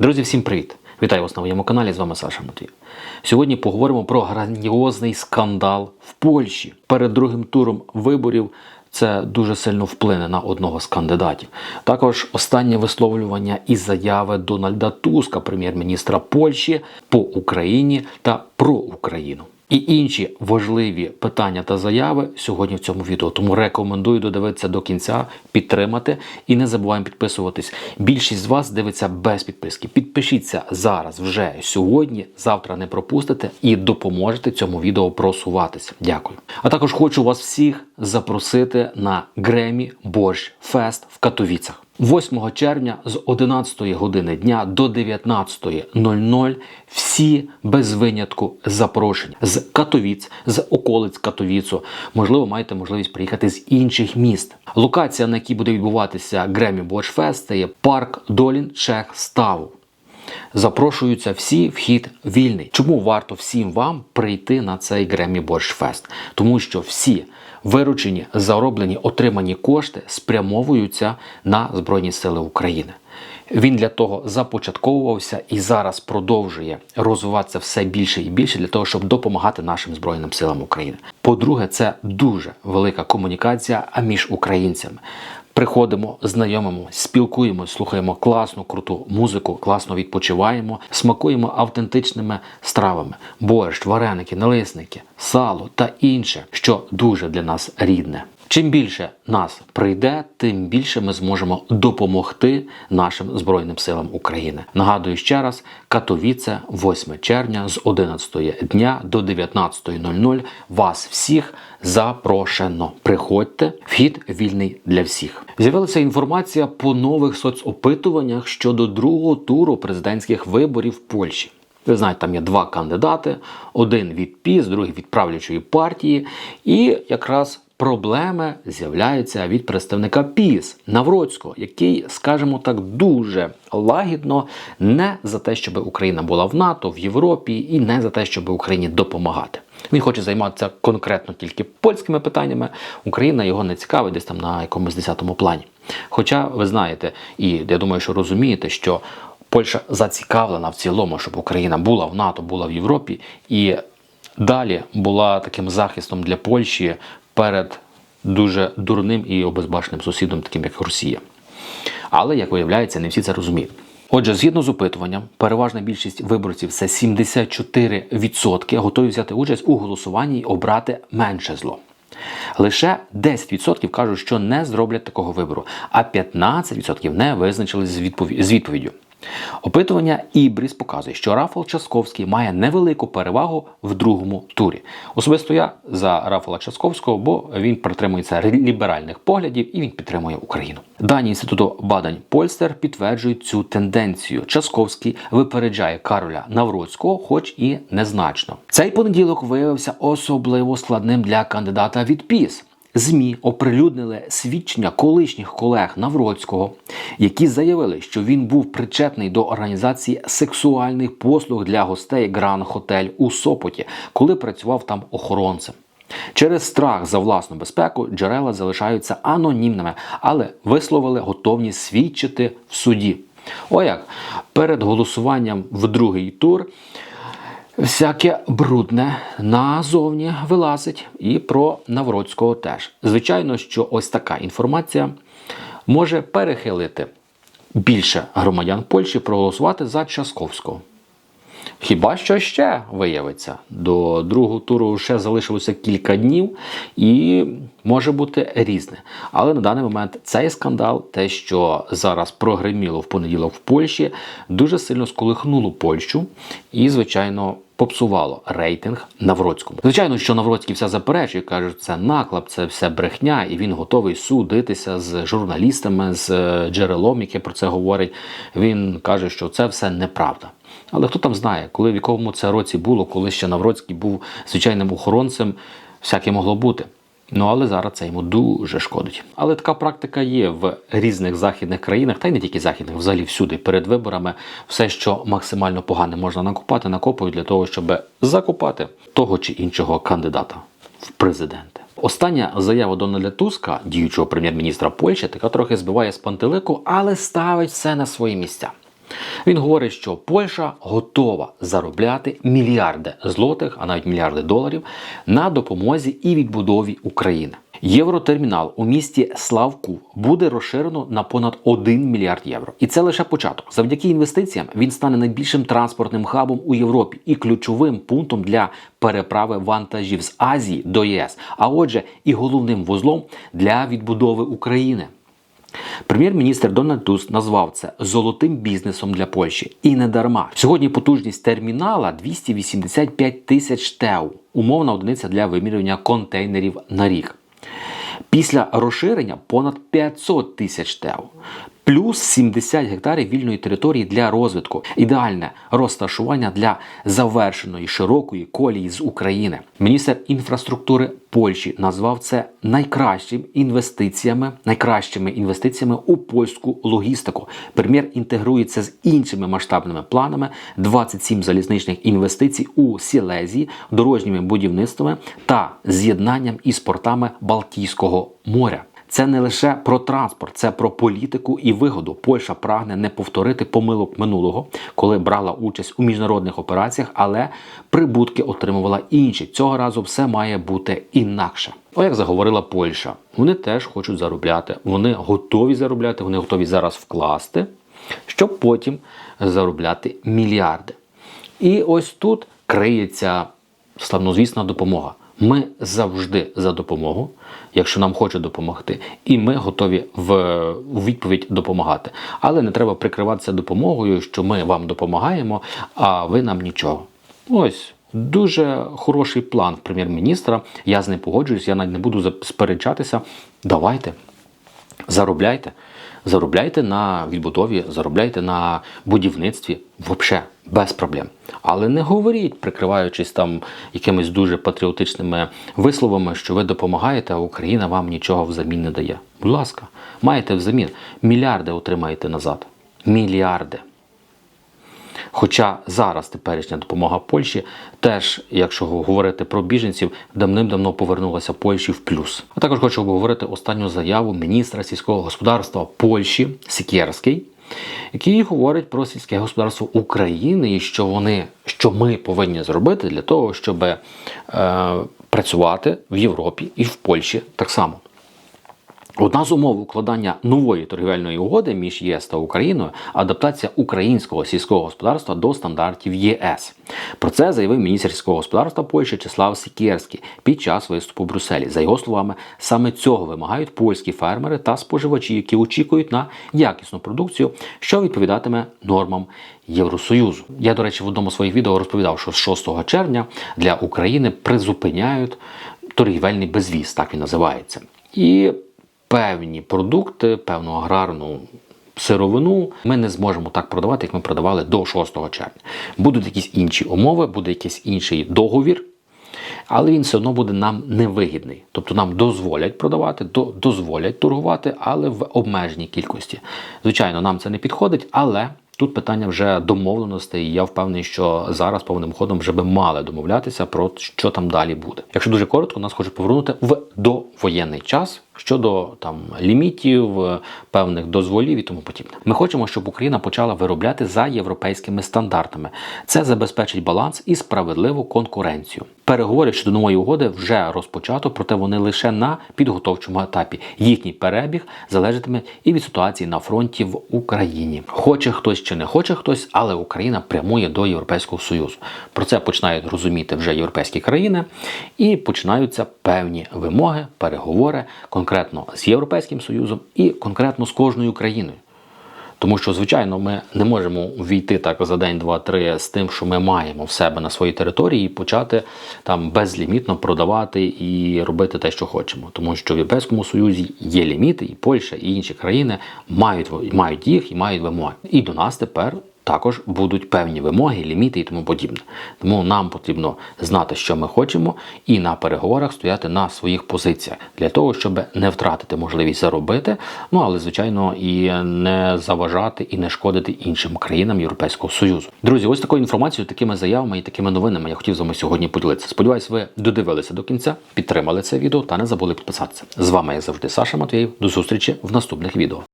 Друзі, всім привіт! Вітаю вас на моєму каналі. З вами Саша Матвій. Сьогодні поговоримо про грандіозний скандал в Польщі. Перед другим туром виборів це дуже сильно вплине на одного з кандидатів. Також останнє висловлювання і заяви Дональда Туска, прем'єр-міністра Польщі, по Україні та про Україну. І інші важливі питання та заяви сьогодні в цьому відео. Тому рекомендую додивитися до кінця, підтримати і не забуваємо підписуватись. Більшість з вас дивиться без підписки. Підпишіться зараз, вже сьогодні, завтра не пропустите і допоможете цьому відео просуватися. Дякую. А також хочу вас всіх запросити на Гремі Борщ Фест в Катовіцях. 8 червня з 11 години дня до 19.00 всі без винятку запрошені з Катовіць, з околиць Катовіцу. Можливо, маєте можливість приїхати з інших міст. Локація, на якій буде відбуватися Гремі Борщфест, це є парк Долін Чех Ставу. Запрошуються всі, вхід вільний. Чому варто всім вам прийти на цей Гремі Борщфест? Тому що всі виручені, зароблені, отримані кошти спрямовуються на Збройні Сили України. Він для того започатковувався і зараз продовжує розвиватися все більше і більше для того, щоб допомагати нашим збройним силам України. По-друге, це дуже велика комунікація між українцями. Приходимо, знайомимо, спілкуємося, слухаємо класну, круту музику, класно відпочиваємо, смакуємо автентичними стравами: борщ, вареники, налисники, сало та інше, що дуже для нас рідне. Чим більше нас прийде, тим більше ми зможемо допомогти нашим збройним силам України. Нагадую ще раз: Катовіце, 8 червня з 11 дня до 19.00. Вас всіх запрошено. Приходьте, вхід вільний для всіх. З'явилася інформація по нових соцопитуваннях щодо другого туру президентських виборів в Польщі. Ви знаєте, там є два кандидати: один від ПІС, другий від правлячої партії, і якраз. Проблеми з'являються від представника ПІС Навроцького, який, скажімо так, дуже лагідно не за те, щоб Україна була в НАТО, в Європі, і не за те, щоб Україні допомагати. Він хоче займатися конкретно тільки польськими питаннями. Україна його не цікавить десь там на якомусь десятому плані. Хоча ви знаєте, і я думаю, що розумієте, що Польща зацікавлена в цілому, щоб Україна була в НАТО, була в Європі і далі була таким захистом для Польщі перед дуже дурним і обезбашеним сусідом, таким як Росія. Але, як виявляється, не всі це розуміють. Отже, згідно з опитуванням, переважна більшість виборців це 74% готові взяти участь у голосуванні і обрати менше зло. Лише 10% кажуть, що не зроблять такого вибору, а 15% не визначились з відповіддю. Опитування Ібріс показує, що Рафал Часковський має невелику перевагу в другому турі. Особисто я за Рафала Часковського, бо він притримується ліберальних поглядів і він підтримує Україну. Дані інституту бадань Польстер підтверджують цю тенденцію. Часковський випереджає Кароля Навроцького, хоч і незначно. Цей понеділок виявився особливо складним для кандидата від ПІС. ЗМІ оприлюднили свідчення колишніх колег Навроцького, які заявили, що він був причетний до організації сексуальних послуг для гостей Гран Хотель у Сопоті, коли працював там охоронцем. Через страх за власну безпеку джерела залишаються анонімними, але висловили готовність свідчити в суді. О як перед голосуванням в другий тур всяке брудне назовні вилазить, і про Навроцького теж. Звичайно, що ось така інформація може перехилити більше громадян Польщі проголосувати за Часковського. Хіба що ще виявиться? До другого туру ще залишилося кілька днів і може бути різне. Але на даний момент цей скандал, те, що зараз прогреміло в понеділок в Польщі, дуже сильно сколихнуло Польщу і, звичайно, попсувало рейтинг Навроцькому. Звичайно, що Навроцький все заперечує, каже, це наклеп, це все брехня, і він готовий судитися з журналістами, з джерелом, яке про це говорить. Він каже, що це все неправда. Але хто там знає, коли в якому це році було, коли ще Навроцький був звичайним охоронцем, всяке могло бути. Ну але зараз це йому дуже шкодить. Але така практика є в різних західних країнах, та й не тільки західних, взагалі всюди перед виборами все, що максимально погане можна накопати, накопують для того, щоб закопати того чи іншого кандидата в президенти. Остання заява Дональда Туска, діючого прем'єр-міністра Польщі, така трохи збиває з пантелику, але ставить все на свої місця. Він говорить, що Польща готова заробляти мільярди злотих, а навіть мільярди доларів на допомозі і відбудові України. Євротермінал у місті Славку буде розширено на понад 1 мільярд євро. І це лише початок. Завдяки інвестиціям він стане найбільшим транспортним хабом у Європі і ключовим пунктом для переправи вантажів з Азії до ЄС, а отже, і головним вузлом для відбудови України. Прем'єр-міністр Дональд Туск назвав це золотим бізнесом для Польщі. І не дарма. Сьогодні потужність термінала 285 тисяч ТЕУ, умовна одиниця для вимірювання контейнерів на рік. Після розширення понад 500 тисяч ТЕУ. Плюс 70 гектарів вільної території для розвитку, ідеальне розташування для завершеної широкої колії з України. Міністр інфраструктури Польщі назвав це найкращим інвестиціями, найкращими інвестиціями у польську логістику. Прем'єр інтегрується з іншими масштабними планами: 27 залізничних інвестицій у Сілезії, дорожніми будівництвами та з'єднанням із портами Балтійського моря. Це не лише про транспорт, це про політику і вигоду. Польща прагне не повторити помилок минулого, коли брала участь у міжнародних операціях, але прибутки отримувала інші. Цього разу все має бути інакше. О, як заговорила Польща, вони теж хочуть заробляти. Вони готові заробляти, вони готові зараз вкласти, щоб потім заробляти мільярди. І ось тут криється славнозвісна допомога. Ми завжди за допомогу, якщо нам хочуть допомогти, і ми готові в відповідь допомагати. Але не треба прикриватися допомогою, що ми вам допомагаємо, а ви нам нічого. Ось дуже хороший план прем'єр-міністра. Я з ним погоджуюсь, я навіть не буду сперечатися. Давайте, заробляйте. Заробляйте на відбудові, заробляйте на будівництві, взагалі, без проблем. Але не говоріть, прикриваючись там якимись дуже патріотичними висловами, що ви допомагаєте, а Україна вам нічого взамін не дає. Будь ласка, маєте взамін. Мільярди отримаєте назад. Мільярди. Хоча зараз теперішня допомога Польщі теж, якщо говорити про біженців, давним-давно повернулася Польщі в плюс. А також хочу обговорити останню заяву міністра сільського господарства Польщі Сікєрський, який говорить про сільське господарство України і що вони, що ми повинні зробити для того, щоб е, працювати в Європі і в Польщі так само. Одна з умов укладання нової торгівельної угоди між ЄС та Україною адаптація українського сільського господарства до стандартів ЄС. Про це заявив міністр сільського господарства Польщі Числав Сікерський під час виступу в Брюсселі. За його словами, саме цього вимагають польські фермери та споживачі, які очікують на якісну продукцію, що відповідатиме нормам Євросоюзу. Я, до речі, в одному з своїх відео розповідав, що з 6 червня для України призупиняють торгівельний безвіз, так він називається. І певні продукти, певну аграрну сировину ми не зможемо так продавати, як ми продавали до 6 червня. Будуть якісь інші умови, буде якийсь інший договір. Але він все одно буде нам невигідний. Тобто нам дозволять продавати, дозволять торгувати, але в обмеженій кількості. Звичайно, нам це не підходить, але тут питання вже домовленостей. Я впевнений, що зараз повним ходом вже би мали домовлятися про що там далі буде. Якщо дуже коротко, нас хочуть повернути в довоєнний час щодо там лімітів, певних дозволів і тому подібне. Ми хочемо, щоб Україна почала виробляти за європейськими стандартами. Це забезпечить баланс і справедливу конкуренцію. Переговори щодо нової угоди вже розпочато, проте вони лише на підготовчому етапі. Їхній перебіг залежатиме і від ситуації на фронті в Україні. Хоче хтось чи не хоче хтось, але Україна прямує до Європейського Союзу. Про це починають розуміти вже європейські країни, і починаються певні вимоги, переговори конкретно з Європейським Союзом і конкретно з кожною країною. Тому що, звичайно, ми не можемо війти так за день, два-три з тим, що ми маємо в себе на своїй території, і почати там безлімітно продавати і робити те, що хочемо. Тому що в Європейському Союзі є ліміти, і Польща, і інші країни мають мають їх і мають вимоги. І до нас тепер також будуть певні вимоги, ліміти і тому подібне. Тому нам потрібно знати, що ми хочемо, і на переговорах стояти на своїх позиціях для того, щоб не втратити можливість заробити, ну але звичайно і не заважати і не шкодити іншим країнам Європейського Союзу. Друзі, ось такою інформацією, такими заявами і такими новинами я хотів з вами сьогодні поділитися. Сподіваюсь, ви додивилися до кінця, підтримали це відео та не забули підписатися. З вами як завжди Саша Матвєєв. До зустрічі в наступних відео.